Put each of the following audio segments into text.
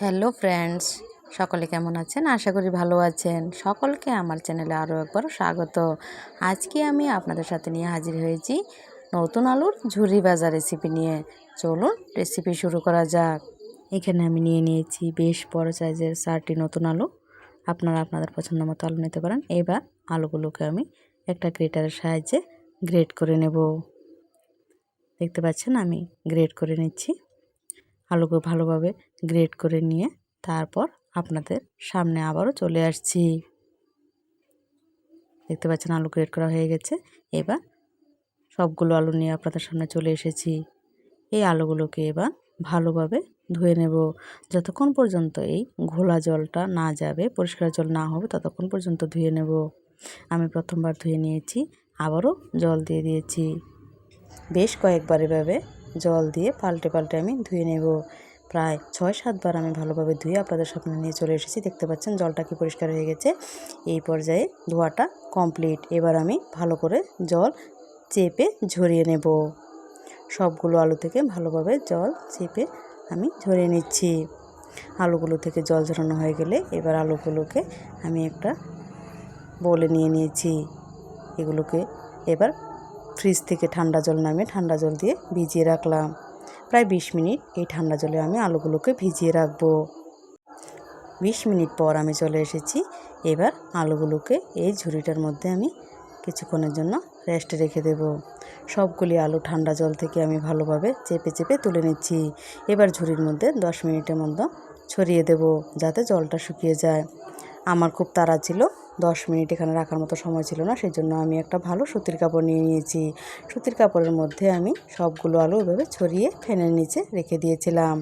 Hello friends, সকলে কেমন আছেন? আশা করি ভালো আছেন। সকলকে আমার চ্যানেলে আরও একবার স্বাগত। আজকে আমি আপনাদের সাথে নিয়ে হাজির হয়েছি নতুন আলুর ঝুরি ভাজা রেসিপি নিয়ে। চলুন রেসিপি শুরু করা যাক। এখানে আমি নিয়ে নিয়েছি বেশ বড় সাইজের চারটি নতুন আলু। আপনারা আপনাদের পছন্দ মতো আলু নিতে পারেন। এবার আলুগুলোকে আমি একটা গ্রেটারের সাহায্যে গ্রেট করে নেব। দেখতে পাচ্ছেন আমি গ্রেট করে নিচ্ছি। আলুকে ভালোভাবে গ্রেট করে নিয়ে তারপর আপনাদের সামনে আবারও চলে আসছি। দেখতে পাচ্ছেন আলু গ্রেট করা হয়ে গেছে। এবার সবগুলো আলু নিয়ে আপনাদের সামনে চলে এসেছি। এই আলুগুলোকে এবার ভালোভাবে ধুয়ে নেব। যতক্ষণ পর্যন্ত এই ঘোলা জলটা না যাবে, পরিষ্কার জল না হবে, ততক্ষণ পর্যন্ত ধুয়ে নেব। আমি প্রথমবার ধুয়ে নিয়েছি, আবারও জল দিয়ে দিয়েছি। বেশ কয়েকবার এভাবে জল দিয়ে পাল্টে পাল্টে আমি ধুয়ে নেব। প্রায় ছয় সাতবার আমি ভালোভাবে ধুয়ে আপনাদের সামনে নিয়ে চলে এসেছি। দেখতে পাচ্ছেন জলটা কি পরিষ্কার হয়ে গেছে। এই পর্যায়ে ধোয়াটা কমপ্লিট। এবার আমি ভালো করে জল চেপে ঝরিয়ে নেব। সবগুলো আলু থেকে ভালোভাবে জল চেপে আমি ঝরিয়ে নিচ্ছি। আলুগুলো থেকে জল ঝরানো হয়ে গেলে এবার আলুগুলোকে আমি একটা বলে নিয়ে নিয়েছি। এগুলোকে এবার ফ্রিজ থেকে ঠান্ডা জল নামিয়ে ঠান্ডা জল দিয়ে ভিজিয়ে রাখলাম। প্রায় বিশ মিনিট এই ঠান্ডা জলে আমি আলুগুলোকে ভিজিয়ে রাখব। বিশ মিনিট পর আমি চলে এসেছি। এবার আলুগুলোকে এই ঝুড়িটার মধ্যে আমি কিছুক্ষণের জন্য রেস্টে রেখে দেব। সবগুলি আলু ঠান্ডা জল থেকে আমি ভালোভাবে চেপে চেপে তুলে নিচ্ছি। এবার ঝুড়ির মধ্যে দশ মিনিটের মধ্যে ছড়িয়ে দেব যাতে জলটা শুকিয়ে যায়। আমার খুব তাড়া ছিল। দশ মিনিট এখানে রাখার মতো সময় ছিল না সেই জন্য আমি একটা ভালো সুতির কাপড় নিয়ে নিয়েছি। সুতির কাপড়ের মধ্যে আমি সবগুলো আলু এভাবে ছড়িয়ে ফ্যানের নিচে রেখে দিয়েছিলাম।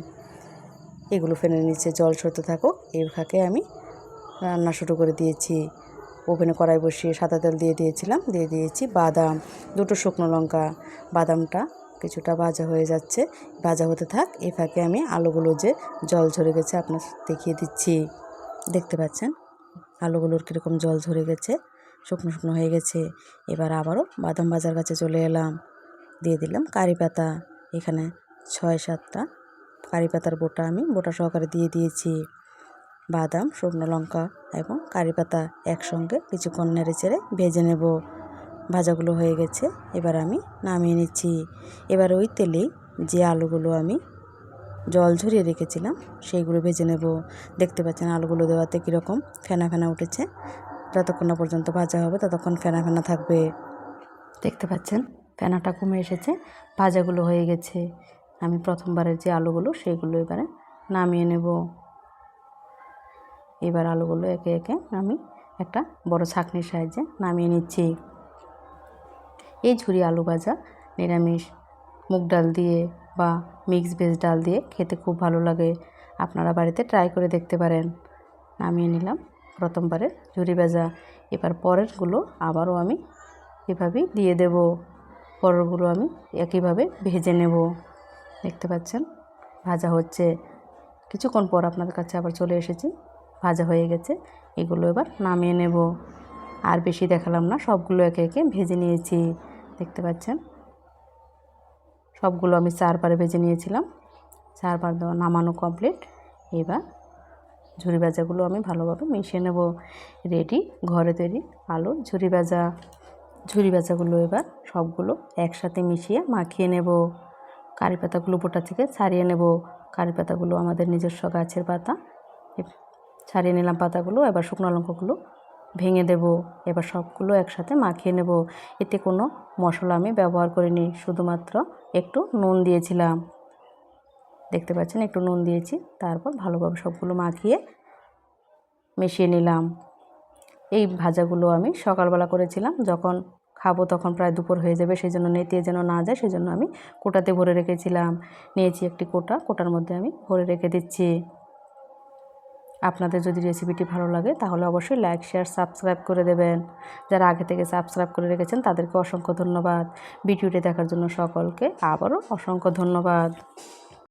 এগুলো ফ্যানের নিচে জল সরতে থাকুক, এর ফাঁকে আমি রান্না শুরু করে দিয়েছি। ওভেনে কড়াই বসিয়ে সাদা তেল দিয়ে দিয়েছিলাম, দিয়ে দিয়েছি বাদাম, দুটো শুকনো লঙ্কা। বাদামটা কিছুটা ভাজা হয়ে যাচ্ছে, ভাজা হতে থাক, এ ফাঁকে আমি আলুগুলো যে জল ঝরে গেছে আপনার দেখিয়ে দিচ্ছি। দেখতে পাচ্ছেন? আলুগুলোর কীরকম জল ঝরে গেছে, শুকনো শুকনো হয়ে গেছে। এবার আবারও বাদাম বাজার কাছে চলে এলাম। দিয়ে দিলাম কারি পাতা। এখানে ছয় সাতটা কারি পাতার বোটা আমি বোটা সহকারে দিয়ে দিয়েছি। বাদাম, শুকনো লঙ্কা এবং কারি পাতা একসঙ্গে কিছুক্ষণ নেড়ে চেড়ে ভেজে নেব। ভাজাগুলো হয়ে গেছে, এবার আমি নামিয়ে নিচ্ছি। এবার ওই তেলেই যে আলুগুলো আমি জল ঝরিয়ে রেখেছিলাম, সেইগুলো ভেজে নেব। দেখতে পাচ্ছেন আলুগুলো দেওয়াতে কীরকম ফেনা ফেনা উঠেছে। যতক্ষণ না পর্যন্ত ভাজা হবে ততক্ষণ ফেনা ফেনা থাকবে। দেখতে পাচ্ছেন ফেনাটা কমে এসেছে, ভাজাগুলো হয়ে গেছে। আমি প্রথমবারের যে আলুগুলো সেইগুলো এবারে নামিয়ে নেব। এবার আলুগুলো একে একে আমি একটা বড় ছাঁকনির সাহায্যে নামিয়ে নিচ্ছি। এই ঝুরি আলু ভাজা নিরামিষ। মুগ ডাল দিয়ে বা মিক্স ভেজ ডাল দিয়ে খেতে খুব ভালো লাগে। আপনারা বাড়িতে ট্রাই করে দেখতে পারেন। নামিয়ে নিলাম প্রথমবারে ঝুরি ভাজা। এবার পরেরগুলো আবারও আমি এভাবেই দিয়ে দেব। পরেরগুলো আমি একইভাবে ভেজে নেব। দেখতে পাচ্ছেন? ভাজা হচ্ছে। কিছুক্ষণ পর আপনাদের কাছে আবার চলে এসেছি। ভাজা হয়ে গেছে। এগুলো এবার নামিয়ে নেব। আর বেশি দেখালাম না, সবগুলো একে একে ভেজে নিয়েছি। দেখতে পাচ্ছেন? সবগুলো আমি চারবার ভেজে নিয়েছিলাম। চারবার দেওয়া নামানো কমপ্লিট এবার ঝুরি ভাজাগুলো আমি ভালোভাবে মিশিয়ে নেব রেডি ঘরে তৈরি আলুর ঝুরি ভাজা। ঝুরি ভাজাগুলো এবার সবগুলো একসাথে মিশিয়ে মাখিয়ে নেব। কারি পাতাগুলো বোটা থেকে ছাড়িয়ে নেব। কারি পাতাগুলো আমাদের নিজস্ব গাছের পাতা। ছাড়িয়ে নিলাম পাতাগুলো, এবার শুকনো লঙ্কাগুলো ভেঙে দেব। এবার সবগুলো একসাথে মাখিয়ে নেব। এতে কোনো মশলা আমি ব্যবহার করিনি, শুধুমাত্র একটু নুন দিয়েছিলাম। দেখতে পাচ্ছেন, একটু নুন দিয়েছি, তারপর ভালোভাবে সবগুলো মাখিয়ে মিশিয়ে নিলাম। এই ভাজাগুলো আমি সকালবেলা করেছিলাম, যখন খাব তখন প্রায় দুপুর হয়ে যাবে সেই জন্য নেতিয়ে যেন না যায় সেই জন্য আমি কোটাতে ভরে রেখেছিলাম। নিয়েছি একটি কোটা, কোটার মধ্যে আমি ভরে রেখে দিচ্ছি। আপনাদের যদি রেসিপিটি ভালো লাগে, তাহলে অবশ্যই লাইক শেয়ার সাবস্ক্রাইব করে দেবেন। যারা আগে থেকে সাবস্ক্রাইব করে রেখেছেন, তাদেরকে অসংখ্য ধন্যবাদ। ভিডিওটি দেখার জন্য সকলকে আবারও অসংখ্য ধন্যবাদ।